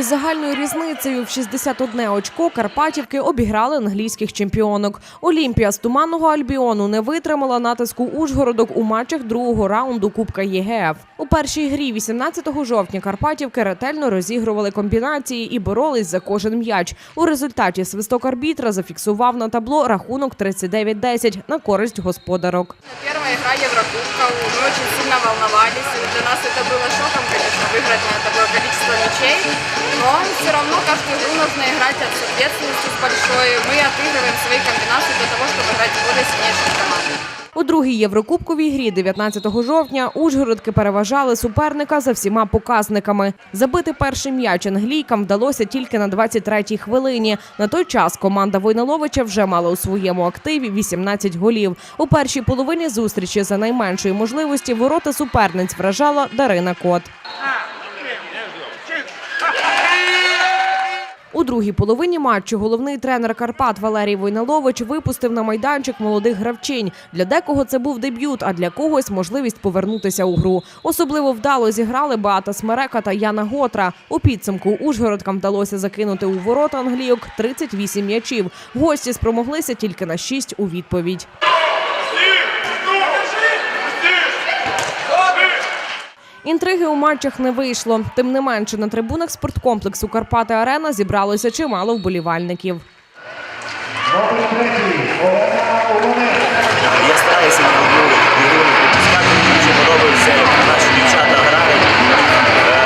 загальною різницею в 61 очко Карпатівки обіграли англійських чемпіонок. Олімпія з туманного Альбіону не витримала натиску Ужгородок у матчах другого раунду Кубка ЄГФ. У першій грі 18 жовтня Карпатівки ретельно розігрували комбінації і боролись за кожен м'яч. У результаті свисток арбітра зафіксував на табло рахунок 39-10 на користь господарок. Первая игра Еврокубка, мы очень сильно волновались. И Для нас это было шоком, конечно, выиграть на такое количество мячей. Но все равно каждую игру нужно играть от- с ответственностью с большой. Мы отыгрываем свои комбинации для того, чтобы играть с более сильнейшей командой. У другій Єврокубковій грі 19 жовтня Ужгородки переважали суперника за всіма показниками. Забити перший м'яч англійкам вдалося тільки на 23-й хвилині. На той час команда Войналовича вже мала у своєму активі 18 голів. У першій половині зустрічі за найменшої можливості ворота суперниць вражала Дарина Кот. Другій половині матчу головний тренер Карпат Валерій Войналович випустив на майданчик молодих гравчинь. Для декого це був дебют, а для когось можливість повернутися у гру. Особливо вдало зіграли Беата Смерека та Яна Готра. У підсумку Ужгородкам вдалося закинути у ворота англійок 38 м'ячів. Гості спромоглися тільки на 6 у відповідь. Інтриги у матчах не вийшло. Тим не менше, на трибунах спорткомплексу Карпати Арена зібралося чимало вболівальників. Я стараюся ні одну ігру не пропускати. Дуже подобається, як наші дівчата грають. Е,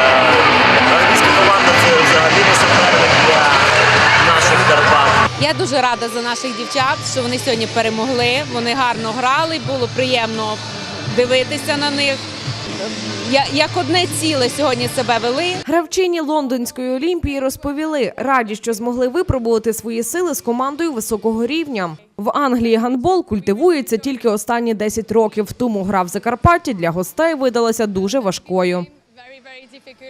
Англійська команда це взагалі не суперник для наших Карпат. Я дуже рада за наших дівчат, що вони сьогодні перемогли. Вони гарно грали, було приємно дивитися на них. Як одне ціле сьогодні себе вели. Гравчині лондонської олімпії розповіли, раді, що змогли випробувати свої сили з командою високого рівня. В Англії гандбол культивується тільки останні 10 років. Тому гра в Закарпатті для гостей видалася дуже важкою.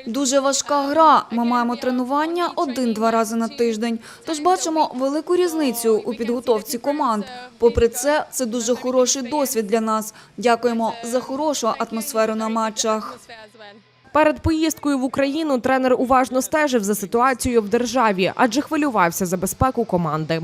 Дуже важка гра. Ми маємо тренування один-два рази на тиждень. Тож бачимо велику різницю у підготовці команд. Попри це, це дуже хороший досвід для нас. Дякуємо за хорошу атмосферу на матчах. Перед поїздкою в Україну тренер уважно стежив за ситуацією в державі, адже хвилювався за безпеку команди.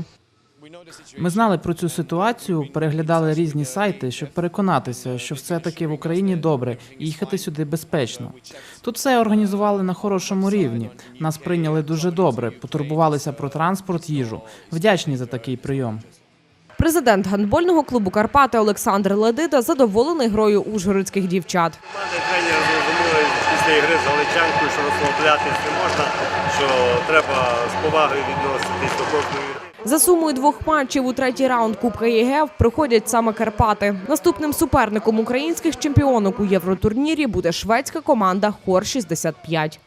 Ми знали про цю ситуацію, переглядали різні сайти, щоб переконатися, що все-таки в Україні добре і їхати сюди безпечно. Тут все організували на хорошому рівні. Нас прийняли дуже добре, потурбувалися про транспорт, їжу. Вдячні за такий прийом. Президент гандбольного клубу Карпати Олександр Ледида задоволений грою ужгородських дівчат. Тренер зрозуміли після ігри з Галичанкою, що розслаблятись не можна, що треба з повагою відноситись до кожної. За сумою двох матчів у третій раунд Кубка ЄГФ приходять саме Карпати. Наступним суперником українських чемпіонок у євротурнірі буде шведська команда Хор 65